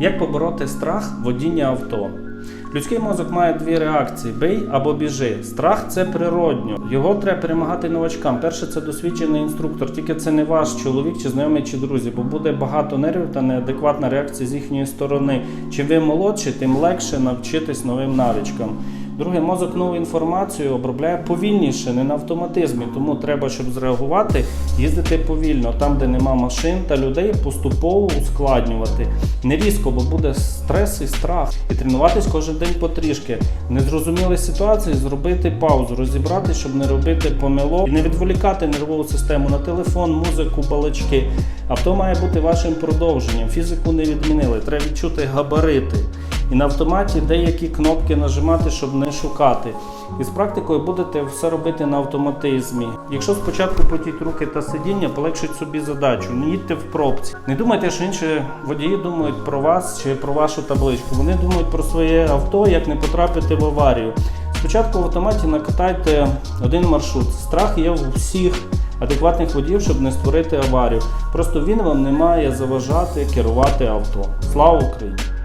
Як побороти страх водіння авто? Людський мозок має дві реакції: бий або біжи. Страх це природньо. Його треба перемагати новачкам. Перше це досвідчений інструктор, тільки це не ваш чоловік, чи знайомий, чи друзі, бо буде багато нервів та неадекватна реакція з їхньої сторони. Чим ви молодші, тим легше навчитись новим навичкам. Друге, мозок нову інформацію обробляє повільніше, не на автоматизмі. Тому треба, щоб зреагувати, їздити повільно, там, де нема машин та людей, поступово ускладнювати. Не різко, бо буде стрес і страх. І тренуватись кожен день потрішки. Незрозумілі ситуації зробити паузу, розібрати, щоб не робити помилок і не відволікати нервову систему на телефон, музику, балачки. Авто має бути вашим продовженням. Фізику не відмінили. Треба відчути габарити. І на автоматі деякі кнопки нажимати, щоб не шукати. І з практикою будете все робити на автоматизмі. Якщо спочатку потіть руки та сидіння, полегшить собі задачу. Не їдьте в пробці. Не думайте, що інші водії думають про вас чи про вашу табличку. Вони думають про своє авто, як не потрапити в аварію. Спочатку в автоматі накатайте один маршрут. Страх є у всіх адекватних водіїв, щоб не створити аварію. Просто він вам не має заважати керувати авто. Слава Україні!